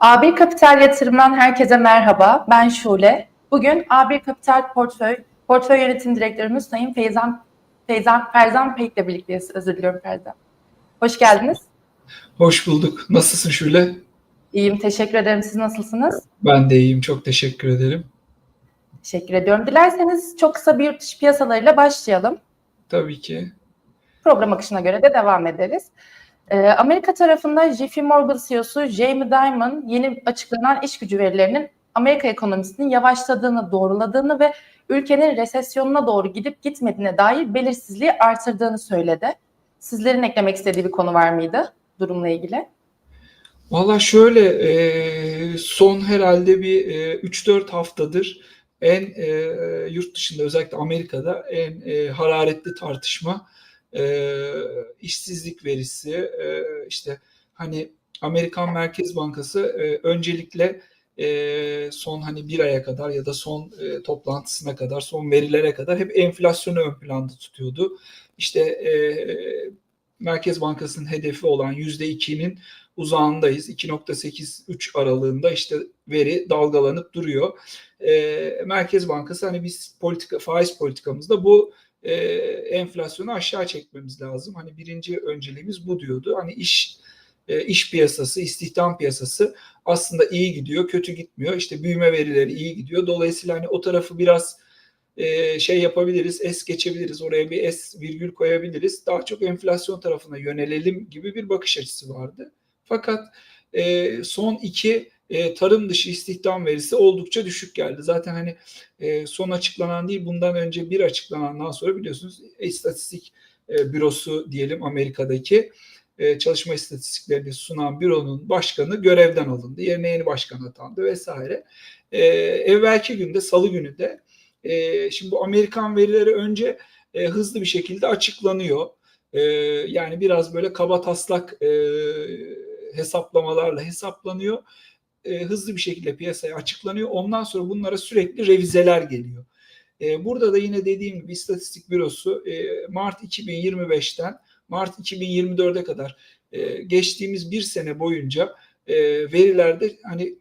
A1 Kapital Yatırım'dan herkese merhaba. Ben Şule. Bugün A1 Kapital Portföy, Portföy Yönetim Direktörümüz Sayın Feyzan, Feyzan, Ferzan Pek'le birlikteyiz. Özür diliyorum Ferzan. Hoş geldiniz. Hoş bulduk. Nasılsın Şule? İyiyim, teşekkür ederim. Siz nasılsınız? Ben de iyiyim. Çok teşekkür ederim. Teşekkür ediyorum. Dilerseniz çok kısa bir yurt dışı piyasalarıyla başlayalım. Tabii ki. Program akışına göre de devam ederiz. Ee, Amerika tarafında JP Morgan CEO'su Jamie Dimon yeni açıklanan iş gücü verilerinin Amerika ekonomisinin yavaşladığını, doğruladığını ve ülkenin resesyonuna doğru gidip gitmediğine dair belirsizliği artırdığını söyledi. Sizlerin eklemek istediği bir konu var mıydı durumla ilgili? Valla şöyle e, son herhalde bir e, 3-4 haftadır en e, yurt dışında özellikle Amerika'da en e, hararetli tartışma e, işsizlik verisi e, işte hani Amerikan Merkez Bankası e, öncelikle e, son hani bir aya kadar ya da son e, toplantısına kadar son verilere kadar hep enflasyonu ön planda tutuyordu. İşte e, Merkez Bankası'nın hedefi olan %2'nin uzağındayız. 2.83 aralığında işte veri dalgalanıp duruyor. E, Merkez Bankası hani biz politika faiz politikamızda bu e, enflasyonu aşağı çekmemiz lazım. Hani birinci önceliğimiz bu diyordu. Hani iş e, iş piyasası, istihdam piyasası aslında iyi gidiyor, kötü gitmiyor. İşte büyüme verileri iyi gidiyor. Dolayısıyla hani o tarafı biraz e, şey yapabiliriz, es geçebiliriz. Oraya bir es virgül koyabiliriz. Daha çok enflasyon tarafına yönelelim gibi bir bakış açısı vardı. Fakat e, son iki e, tarım dışı istihdam verisi oldukça düşük geldi. Zaten hani e, son açıklanan değil bundan önce bir açıklanandan sonra biliyorsunuz istatistik e, bürosu diyelim Amerika'daki e, çalışma istatistiklerini sunan büronun başkanı görevden alındı. Yerine yeni başkan atandı vesaire. E, evvelki günde salı günü de e, şimdi bu Amerikan verileri önce e, hızlı bir şekilde açıklanıyor. E, yani biraz böyle kaba taslak e, hesaplamalarla hesaplanıyor. E, hızlı bir şekilde piyasaya açıklanıyor. Ondan sonra bunlara sürekli revizeler geliyor. E, burada da yine dediğim gibi istatistik bürosu e, Mart 2025'ten Mart 2024'e kadar geçtiğimiz bir sene boyunca verilerde hani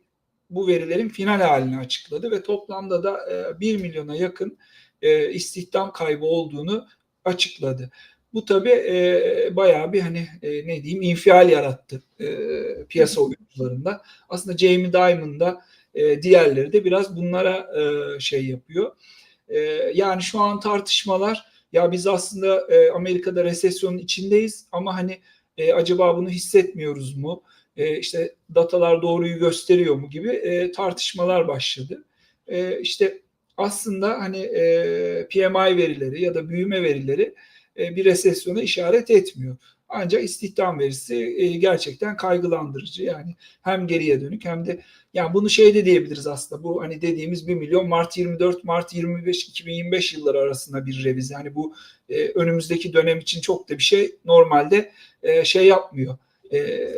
bu verilerin final halini açıkladı ve toplamda da e, 1 milyona yakın istihdam kaybı olduğunu açıkladı. Bu tabi e, bayağı bir hani e, ne diyeyim infial yarattı e, piyasa oyuncularında. Aslında Jamie Dimon da e, diğerleri de biraz bunlara e, şey yapıyor. E, yani şu an tartışmalar ya biz aslında e, Amerika'da resesyonun içindeyiz ama hani e, acaba bunu hissetmiyoruz mu? E, işte datalar doğruyu gösteriyor mu gibi e, tartışmalar başladı. E, işte aslında hani e, PMI verileri ya da büyüme verileri bir resesyona işaret etmiyor. Ancak istihdam verisi e, gerçekten kaygılandırıcı. Yani hem geriye dönük hem de yani bunu şey de diyebiliriz aslında. Bu hani dediğimiz 1 milyon Mart 24 Mart 25 2025 yılları arasında bir revize. Yani bu e, önümüzdeki dönem için çok da bir şey normalde e, şey yapmıyor. E,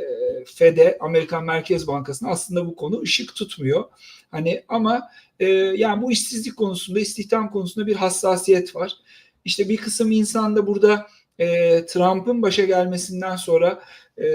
FED'e Amerikan Merkez Bankası'na aslında bu konu ışık tutmuyor. Hani ama e, yani bu işsizlik konusunda, istihdam konusunda bir hassasiyet var. İşte bir kısım insan da burada e, Trump'ın başa gelmesinden sonra e,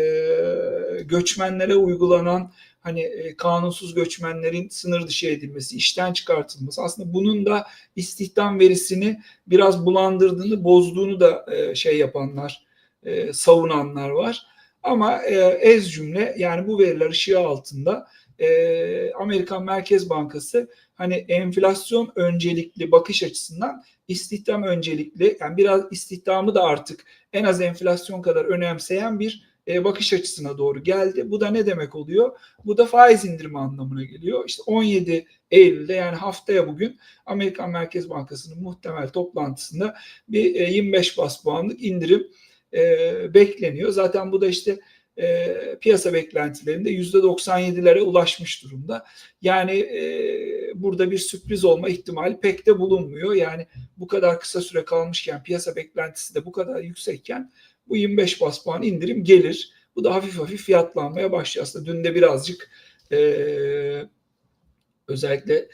göçmenlere uygulanan hani e, kanunsuz göçmenlerin sınır dışı edilmesi, işten çıkartılması aslında bunun da istihdam verisini biraz bulandırdığını, bozduğunu da e, şey yapanlar, e, savunanlar var. Ama e, ez cümle yani bu veriler ışığı altında e, Amerikan Merkez Bankası hani enflasyon öncelikli bakış açısından istihdam öncelikli yani biraz istihdamı da artık en az enflasyon kadar önemseyen bir e, bakış açısına doğru geldi. Bu da ne demek oluyor? Bu da faiz indirimi anlamına geliyor. İşte 17 Eylül'de yani haftaya bugün Amerikan Merkez Bankası'nın muhtemel toplantısında bir e, 25 bas puanlık indirim e, bekleniyor. Zaten bu da işte e, piyasa beklentilerinde yüzde 97'lere ulaşmış durumda. Yani e, burada bir sürpriz olma ihtimali pek de bulunmuyor. Yani bu kadar kısa süre kalmışken piyasa beklentisi de bu kadar yüksekken bu 25 bas puan indirim gelir. Bu da hafif hafif fiyatlanmaya başlıyor. Aslında dün de birazcık e, özellikle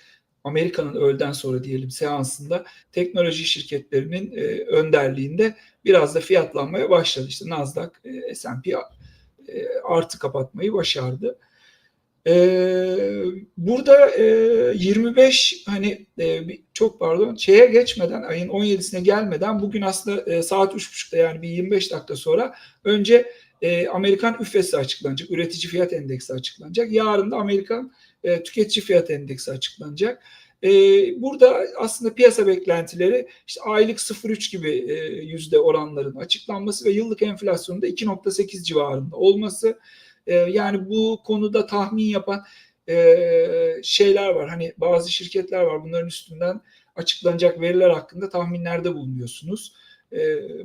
Amerika'nın öğleden sonra diyelim seansında teknoloji şirketlerinin e, önderliğinde biraz da fiyatlanmaya başladı. İşte Nasdaq, e, S&P artı kapatmayı başardı. Ee, burada e, 25 hani e, bir- çok pardon şeye geçmeden ayın 17'sine gelmeden bugün aslında e, saat 3.30'da yani bir 25 dakika sonra önce e, Amerikan üfesi açıklanacak. Üretici fiyat endeksi açıklanacak. Yarın da Amerikan e, tüketici fiyat endeksi açıklanacak. E, burada aslında piyasa beklentileri işte aylık 0.3 gibi e, yüzde oranların açıklanması ve yıllık enflasyonun da 2.8 civarında olması. E, yani bu konuda tahmin yapan e, şeyler var. Hani bazı şirketler var. Bunların üstünden açıklanacak veriler hakkında tahminlerde bulunuyorsunuz. E,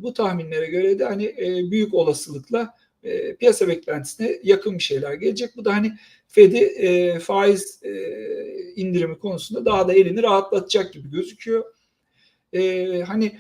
bu tahminlere göre de hani e, büyük olasılıkla piyasa beklentisine yakın bir şeyler gelecek. Bu da hani Fed'i e, faiz e, indirimi konusunda daha da elini rahatlatacak gibi gözüküyor. E, hani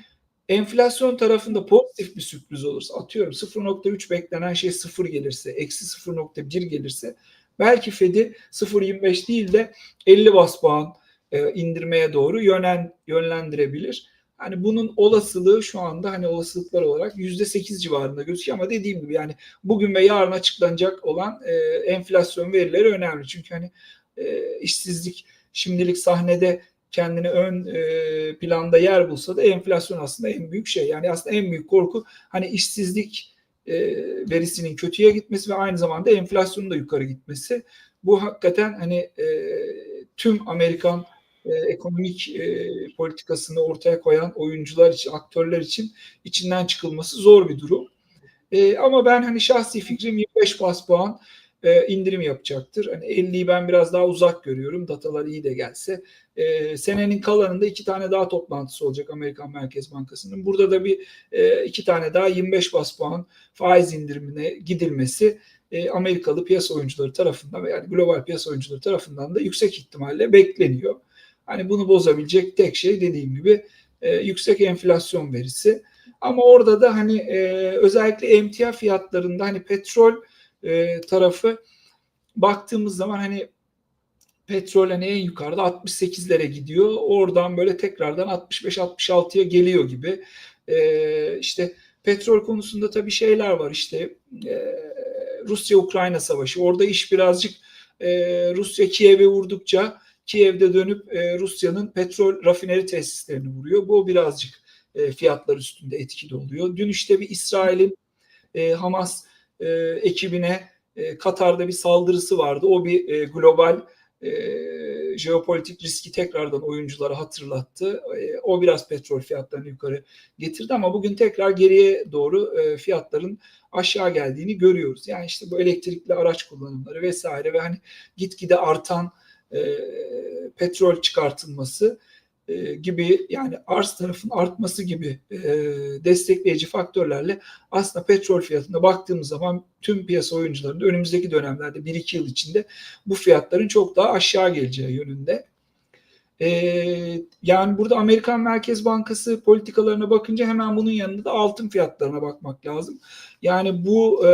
enflasyon tarafında pozitif bir sürpriz olursa atıyorum 0.3 beklenen şey 0 gelirse, eksi 0.1 gelirse belki Fed'i 0.25 değil de 50 bas puan e, indirmeye doğru yönen, yönlendirebilir. Hani bunun olasılığı şu anda hani olasılıklar olarak %8 civarında gözüküyor ama dediğim gibi yani bugün ve yarın açıklanacak olan e, enflasyon verileri önemli. Çünkü hani e, işsizlik şimdilik sahnede kendini ön e, planda yer bulsa da enflasyon aslında en büyük şey. Yani aslında en büyük korku hani işsizlik e, verisinin kötüye gitmesi ve aynı zamanda enflasyonun da yukarı gitmesi. Bu hakikaten hani e, tüm Amerikan e, ekonomik e, politikasını ortaya koyan oyuncular için, aktörler için içinden çıkılması zor bir durum. E, ama ben hani şahsi fikrim 25 bas puan e, indirim yapacaktır. Hani 50'yi ben biraz daha uzak görüyorum. Datalar iyi de gelse. E, senenin kalanında iki tane daha toplantısı olacak Amerikan Merkez Bankası'nın. Burada da bir e, iki tane daha 25 bas puan faiz indirimine gidilmesi e, Amerikalı piyasa oyuncuları tarafından ve yani global piyasa oyuncuları tarafından da yüksek ihtimalle bekleniyor. Hani bunu bozabilecek tek şey dediğim gibi e, yüksek enflasyon verisi. Ama orada da hani e, özellikle emtia fiyatlarında hani petrol e, tarafı baktığımız zaman hani petrol hani en yukarıda 68'lere gidiyor. Oradan böyle tekrardan 65-66'ya geliyor gibi. E, işte petrol konusunda tabii şeyler var işte e, Rusya-Ukrayna savaşı. Orada iş birazcık e, Rusya Kiev'e vurdukça Kiev'de dönüp e, Rusya'nın petrol rafineri tesislerini vuruyor. Bu birazcık e, fiyatlar üstünde etkili oluyor. Dün işte bir İsrail'in e, Hamas e, ekibine e, Katar'da bir saldırısı vardı. O bir e, global e, jeopolitik riski tekrardan oyunculara hatırlattı. E, o biraz petrol fiyatlarını yukarı getirdi ama bugün tekrar geriye doğru e, fiyatların aşağı geldiğini görüyoruz. Yani işte bu elektrikli araç kullanımları vesaire ve hani gitgide artan e, petrol çıkartılması e, gibi yani arz tarafın artması gibi e, destekleyici faktörlerle aslında petrol fiyatına baktığımız zaman tüm piyasa oyuncularının önümüzdeki dönemlerde 1-2 yıl içinde bu fiyatların çok daha aşağı geleceği yönünde. E, yani burada Amerikan Merkez Bankası politikalarına bakınca hemen bunun yanında da altın fiyatlarına bakmak lazım. Yani bu e,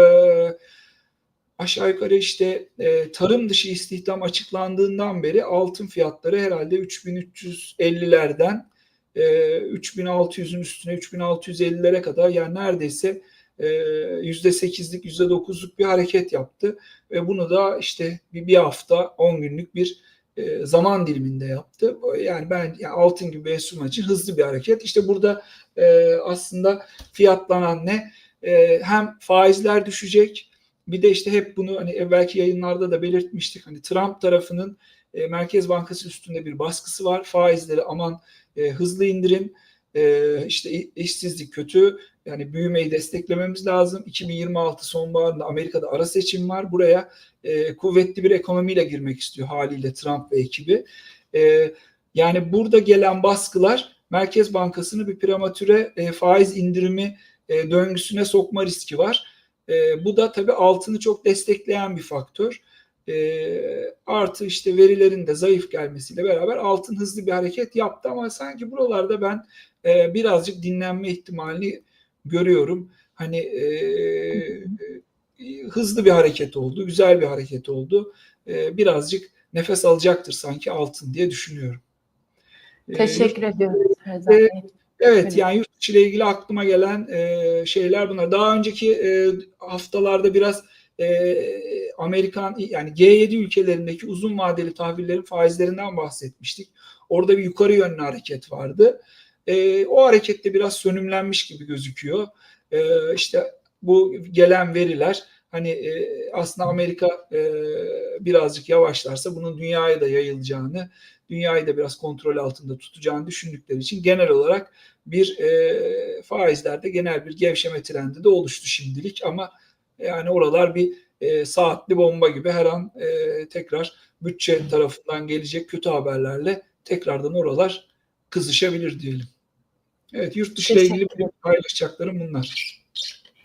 aşağı yukarı işte e, tarım dışı istihdam açıklandığından beri altın fiyatları herhalde 3350'lerden e, 3600'ün üstüne 3650'lere kadar yani neredeyse e, %8'lik %9'luk bir hareket yaptı ve bunu da işte bir, hafta 10 günlük bir e, zaman diliminde yaptı. Yani ben yani altın gibi enstrüman için hızlı bir hareket. İşte burada e, aslında fiyatlanan ne? E, hem faizler düşecek bir de işte hep bunu hani evvelki yayınlarda da belirtmiştik. Hani Trump tarafının e, Merkez Bankası üstünde bir baskısı var. Faizleri aman e, hızlı indirin. E, işte işsizlik kötü. Yani büyümeyi desteklememiz lazım. 2026 sonbaharında Amerika'da ara seçim var. Buraya e, kuvvetli bir ekonomiyle girmek istiyor haliyle Trump ve ekibi. E, yani burada gelen baskılar Merkez Bankası'nı bir prematüre e, faiz indirimi e, döngüsüne sokma riski var. E, bu da tabii altını çok destekleyen bir faktör. E, artı işte verilerin de zayıf gelmesiyle beraber altın hızlı bir hareket yaptı ama sanki buralarda ben e, birazcık dinlenme ihtimalini görüyorum. Hani e, hızlı bir hareket oldu, güzel bir hareket oldu. E, birazcık nefes alacaktır sanki altın diye düşünüyorum. Teşekkür e, ediyoruz. E, Evet yani yurt dışı ile ilgili aklıma gelen e, şeyler bunlar. Daha önceki e, haftalarda biraz e, Amerikan yani G7 ülkelerindeki uzun vadeli tahvillerin faizlerinden bahsetmiştik. Orada bir yukarı yönlü hareket vardı. E, o harekette biraz sönümlenmiş gibi gözüküyor. E, işte bu gelen veriler hani e, aslında Amerika e, birazcık yavaşlarsa bunun dünyaya da yayılacağını, dünyayı da biraz kontrol altında tutacağını düşündükleri için genel olarak bir e, faizlerde genel bir gevşeme trendi de oluştu şimdilik ama yani oralar bir e, saatli bomba gibi her an e, tekrar bütçe tarafından gelecek kötü haberlerle tekrardan oralar kızışabilir diyelim. Evet yurt dışı ile ilgili paylaşacaklarım bunlar.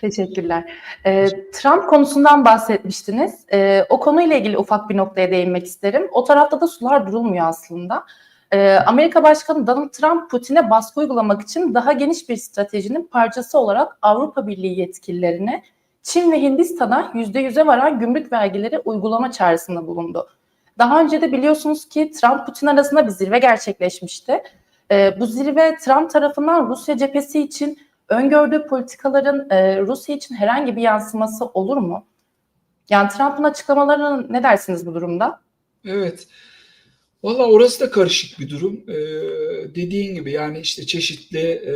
Teşekkürler. Ee, Trump konusundan bahsetmiştiniz. Ee, o konuyla ilgili ufak bir noktaya değinmek isterim. O tarafta da sular durulmuyor aslında. Ee, Amerika Başkanı Donald Trump Putin'e baskı uygulamak için daha geniş bir stratejinin parçası olarak Avrupa Birliği yetkililerine Çin ve Hindistan'a %100'e varan gümrük vergileri uygulama çağrısında bulundu. Daha önce de biliyorsunuz ki Trump Putin arasında bir zirve gerçekleşmişti. Ee, bu zirve Trump tarafından Rusya cephesi için öngördüğü politikaların e, Rusya için herhangi bir yansıması olur mu? Yani Trump'ın açıklamalarına ne dersiniz bu durumda? Evet. Valla orası da karışık bir durum. Ee, dediğin gibi yani işte çeşitli e,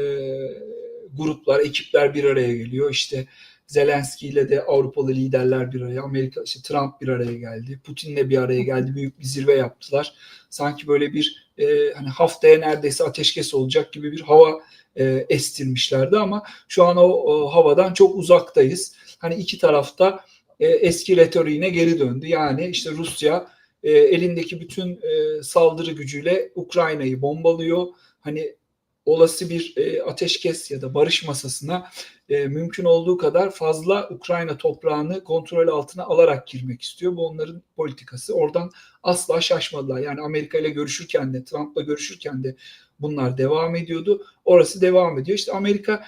gruplar, ekipler bir araya geliyor. İşte Zelenski ile de Avrupalı liderler bir araya, Amerika, işte Trump bir araya geldi, Putin'le bir araya geldi, büyük bir zirve yaptılar. Sanki böyle bir e, hani haftaya neredeyse ateşkes olacak gibi bir hava e, estirmişlerdi ama şu an o, o havadan çok uzaktayız. Hani iki tarafta e, eski retoriğine geri döndü. Yani işte Rusya e, elindeki bütün e, saldırı gücüyle Ukrayna'yı bombalıyor. Hani olası bir e, ateşkes ya da barış masasına e, mümkün olduğu kadar fazla Ukrayna toprağını kontrol altına alarak girmek istiyor. Bu onların politikası. Oradan asla şaşmadılar. Yani Amerika ile görüşürken de Trump'la görüşürken de bunlar devam ediyordu. Orası devam ediyor. İşte Amerika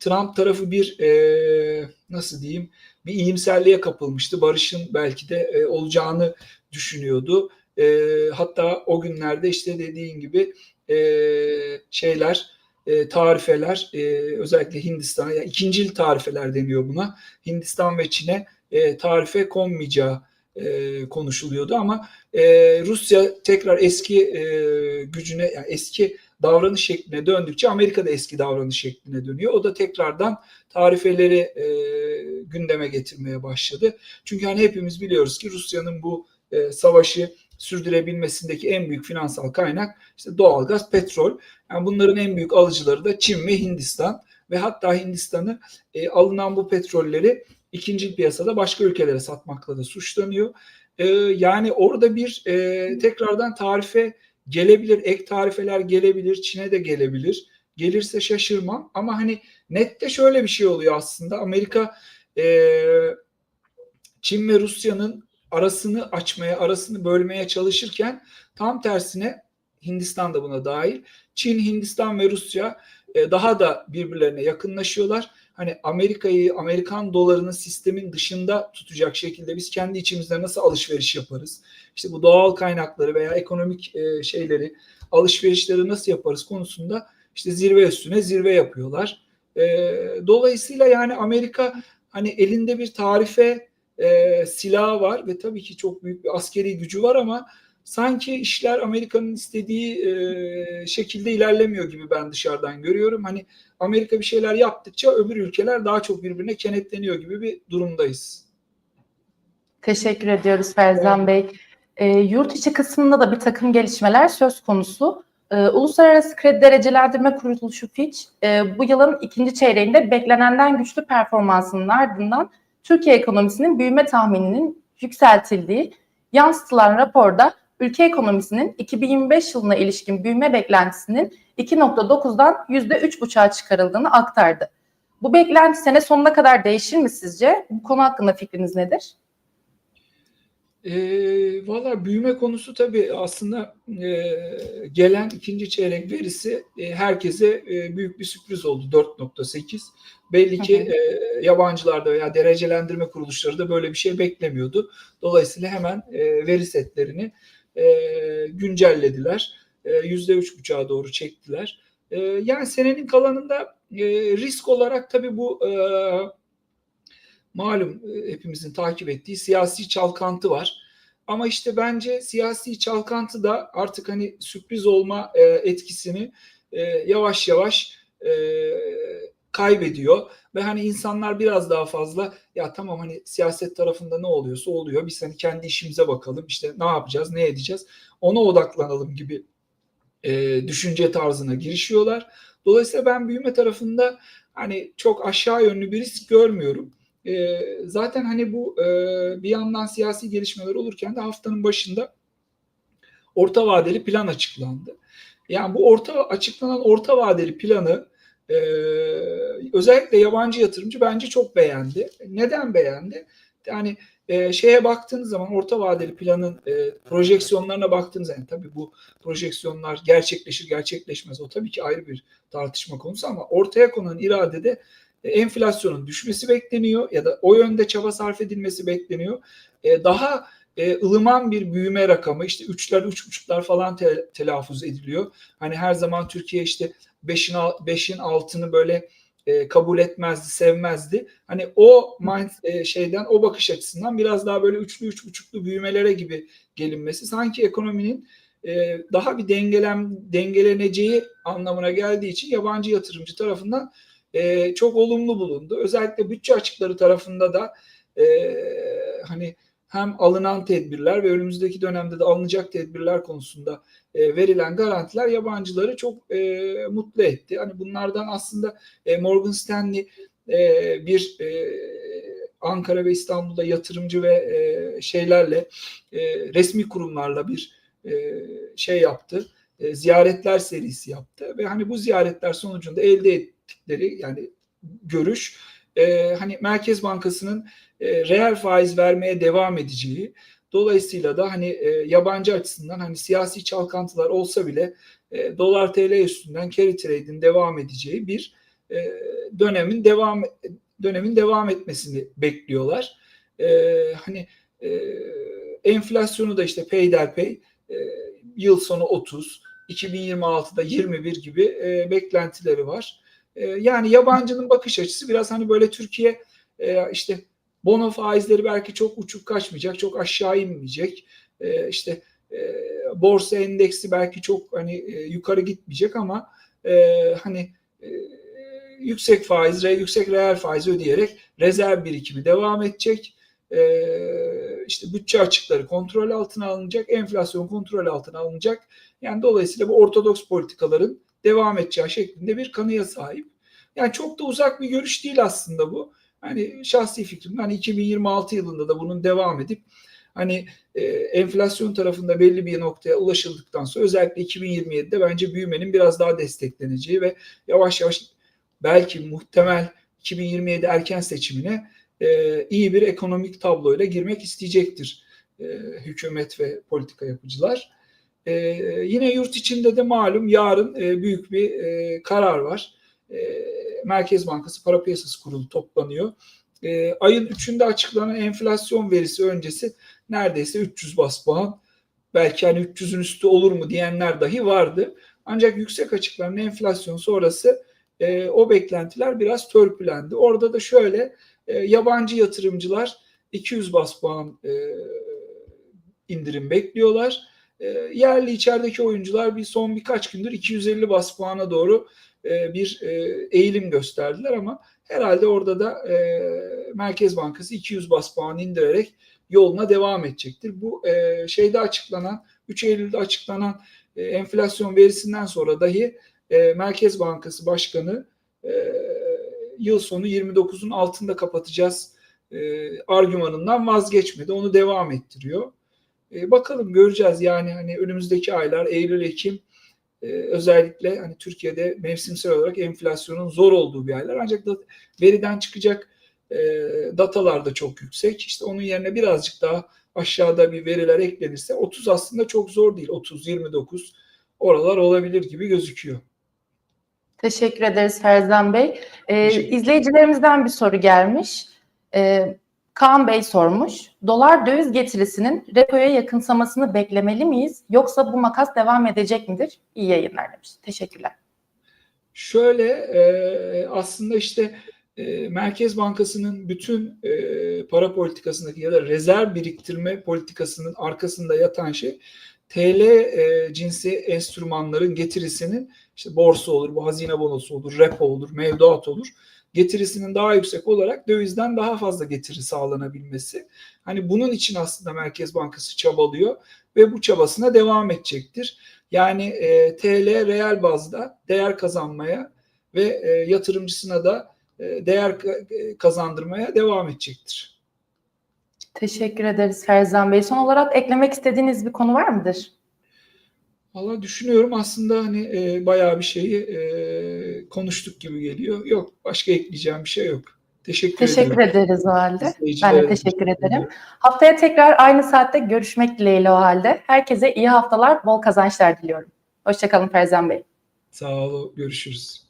Trump tarafı bir e, nasıl diyeyim bir iyimserliğe kapılmıştı. Barışın belki de e, olacağını düşünüyordu. E, hatta o günlerde işte dediğin gibi e, şeyler e, tarifeler e, özellikle Hindistan'a yani ikincil tarifeler deniyor buna. Hindistan ve Çin'e e, tarife konmayacağı e, konuşuluyordu ama e, Rusya tekrar eski e, gücüne yani eski davranış şekline döndükçe Amerika da eski davranış şekline dönüyor. O da tekrardan tarifeleri e, gündeme getirmeye başladı. Çünkü hani hepimiz biliyoruz ki Rusya'nın bu e, savaşı sürdürebilmesindeki en büyük finansal kaynak işte doğalgaz, petrol. Yani bunların en büyük alıcıları da Çin ve Hindistan ve hatta Hindistan'ı e, alınan bu petrolleri ikinci piyasada başka ülkelere satmakla da suçlanıyor. E, yani orada bir e, tekrardan tarife gelebilir, ek tarifeler gelebilir, Çin'e de gelebilir. Gelirse şaşırmam ama hani nette şöyle bir şey oluyor aslında. Amerika e, Çin ve Rusya'nın arasını açmaya, arasını bölmeye çalışırken tam tersine Hindistan da buna dahil. Çin, Hindistan ve Rusya e, daha da birbirlerine yakınlaşıyorlar. Hani Amerika'yı, Amerikan dolarını sistemin dışında tutacak şekilde biz kendi içimizde nasıl alışveriş yaparız? İşte bu doğal kaynakları veya ekonomik e, şeyleri, alışverişleri nasıl yaparız konusunda işte zirve üstüne zirve yapıyorlar. E, dolayısıyla yani Amerika hani elinde bir tarife e, silahı var ve tabii ki çok büyük bir askeri gücü var ama sanki işler Amerika'nın istediği e, şekilde ilerlemiyor gibi ben dışarıdan görüyorum. Hani Amerika bir şeyler yaptıkça öbür ülkeler daha çok birbirine kenetleniyor gibi bir durumdayız. Teşekkür ediyoruz Ferzan Bey. E, yurt içi kısmında da bir takım gelişmeler söz konusu. E, Uluslararası Kredi Derecelendirme Kuruluşu Fitch e, bu yılın ikinci çeyreğinde beklenenden güçlü performansının ardından Türkiye ekonomisinin büyüme tahmininin yükseltildiği yansıtılan raporda ülke ekonomisinin 2025 yılına ilişkin büyüme beklentisinin 2.9'dan %3.5'a çıkarıldığını aktardı. Bu beklenti sene sonuna kadar değişir mi sizce? Bu konu hakkında fikriniz nedir? E, Valla büyüme konusu tabii aslında e, gelen ikinci çeyrek verisi e, herkese e, büyük bir sürpriz oldu 4.8. Belli ki e, yabancılarda veya derecelendirme kuruluşları da böyle bir şey beklemiyordu. Dolayısıyla hemen e, veri setlerini e, güncellediler. Üç buçuğa doğru çektiler. E, yani senenin kalanında e, risk olarak tabii bu e, malum e, hepimizin takip ettiği siyasi çalkantı var. Ama işte bence siyasi çalkantı da artık hani sürpriz olma e, etkisini e, yavaş yavaş kaybediyor ve hani insanlar biraz daha fazla ya tamam hani siyaset tarafında ne oluyorsa oluyor biz hani kendi işimize bakalım işte ne yapacağız ne edeceğiz ona odaklanalım gibi düşünce tarzına girişiyorlar. Dolayısıyla ben büyüme tarafında hani çok aşağı yönlü bir risk görmüyorum. E, zaten hani bu e, bir yandan siyasi gelişmeler olurken de haftanın başında orta vadeli plan açıklandı. Yani bu orta açıklanan orta vadeli planı e, özellikle yabancı yatırımcı bence çok beğendi. Neden beğendi? Yani e, şeye baktığınız zaman orta vadeli planın e, projeksiyonlarına baktığınız zaman tabii bu projeksiyonlar gerçekleşir gerçekleşmez o tabii ki ayrı bir tartışma konusu ama ortaya konan iradede enflasyonun düşmesi bekleniyor ya da o yönde çaba sarf edilmesi bekleniyor. E, daha e, ılıman bir büyüme rakamı işte 3'ler 3,5'lar falan te, telaffuz ediliyor. Hani her zaman Türkiye işte 5'in 5'in altını böyle e, kabul etmezdi, sevmezdi. Hani o mind e, şeyden o bakış açısından biraz daha böyle üçlü üç buçuklu büyümelere gibi gelinmesi sanki ekonominin e, daha bir dengelen dengeleneceği anlamına geldiği için yabancı yatırımcı tarafından e, çok olumlu bulundu. Özellikle bütçe açıkları tarafında da e, hani hem alınan tedbirler ve önümüzdeki dönemde de alınacak tedbirler konusunda e, verilen garantiler yabancıları çok e, mutlu etti. Hani bunlardan aslında e, Morgan Stanley e, bir e, Ankara ve İstanbul'da yatırımcı ve e, şeylerle e, resmi kurumlarla bir e, şey yaptı. E, ziyaretler serisi yaptı ve hani bu ziyaretler sonucunda elde ettikleri yani görüş e, hani Merkez Bankası'nın e, reel faiz vermeye devam edeceği dolayısıyla da hani e, yabancı açısından hani siyasi çalkantılar olsa bile e, dolar TL üstünden carry trade'in devam edeceği bir e, dönemin devam dönemin devam etmesini bekliyorlar. E, hani e, enflasyonu da işte peyderpey e, yıl sonu 30, 2026'da 21 gibi e, beklentileri var. E, yani yabancının bakış açısı biraz hani böyle Türkiye e, işte bono faizleri belki çok uçuk kaçmayacak, çok aşağı inmeyecek. E, işte e, borsa endeksi belki çok hani e, yukarı gitmeyecek ama hani yüksek faiz, yüksek reel faiz ödeyerek rezerv birikimi devam edecek. E, işte bütçe açıkları kontrol altına alınacak, enflasyon kontrol altına alınacak. Yani dolayısıyla bu ortodoks politikaların devam edeceği şeklinde bir kanıya sahip. Yani çok da uzak bir görüş değil aslında bu. Hani şahsi fikrim hani 2026 yılında da bunun devam edip hani e, enflasyon tarafında belli bir noktaya ulaşıldıktan sonra özellikle 2027'de bence büyümenin biraz daha destekleneceği ve yavaş yavaş belki muhtemel 2027 erken seçimine e, iyi bir ekonomik tabloyla girmek isteyecektir e, hükümet ve politika yapıcılar. E, yine yurt içinde de malum yarın e, büyük bir e, karar var. E, Merkez Bankası Para Piyasası Kurulu toplanıyor. E, ayın 3'ünde açıklanan enflasyon verisi öncesi neredeyse 300 bas puan. Belki hani 300'ün üstü olur mu diyenler dahi vardı. Ancak yüksek açıklanan enflasyon sonrası e, o beklentiler biraz törpülendi. Orada da şöyle e, yabancı yatırımcılar 200 bas puan e, indirim bekliyorlar. E, yerli içerideki oyuncular bir son birkaç gündür 250 bas puana doğru e, bir e, eğilim gösterdiler ama herhalde orada da e, Merkez Bankası 200 bas puan indirerek yoluna devam edecektir. Bu şeyde açıklanan 3 Eylül'de açıklanan enflasyon verisinden sonra dahi Merkez Bankası Başkanı yıl sonu 29'un altında kapatacağız argümanından vazgeçmedi. Onu devam ettiriyor. Bakalım göreceğiz yani hani önümüzdeki aylar Eylül Ekim ee, özellikle hani Türkiye'de mevsimsel olarak enflasyonun zor olduğu bir aylar. Ancak da veriden çıkacak e, datalar da çok yüksek. İşte onun yerine birazcık daha aşağıda bir veriler eklenirse 30 aslında çok zor değil. 30, 29 oralar olabilir gibi gözüküyor. Teşekkür ederiz Ferzan Bey. Ee, izleyicilerimizden bir soru gelmiş. Ee, Kaan Bey sormuş. Dolar döviz getirisinin repoya yakınsamasını beklemeli miyiz? Yoksa bu makas devam edecek midir? İyi yayınlar demiş. Teşekkürler. Şöyle e, aslında işte e, Merkez Bankası'nın bütün e, para politikasındaki ya da rezerv biriktirme politikasının arkasında yatan şey TL cinsi enstrümanların getirisinin işte borsa olur, bu hazine bonosu olur, repo olur, mevduat olur. Getirisinin daha yüksek olarak dövizden daha fazla getiri sağlanabilmesi. Hani bunun için aslında Merkez Bankası çabalıyor ve bu çabasına devam edecektir. Yani e, TL reel bazda değer kazanmaya ve e, yatırımcısına da e, değer e, kazandırmaya devam edecektir. Teşekkür ederiz Ferzan Bey. Son olarak eklemek istediğiniz bir konu var mıdır? Valla düşünüyorum aslında hani e, bayağı bir şeyi e, konuştuk gibi geliyor. Yok başka ekleyeceğim bir şey yok. Teşekkür, Teşekkür ederim. ederiz o halde. Ben de teşekkür ederim. Haftaya tekrar aynı saatte görüşmek dileğiyle o halde. Herkese iyi haftalar, bol kazançlar diliyorum. Hoşçakalın Ferzan Bey. Sağ olun. Görüşürüz.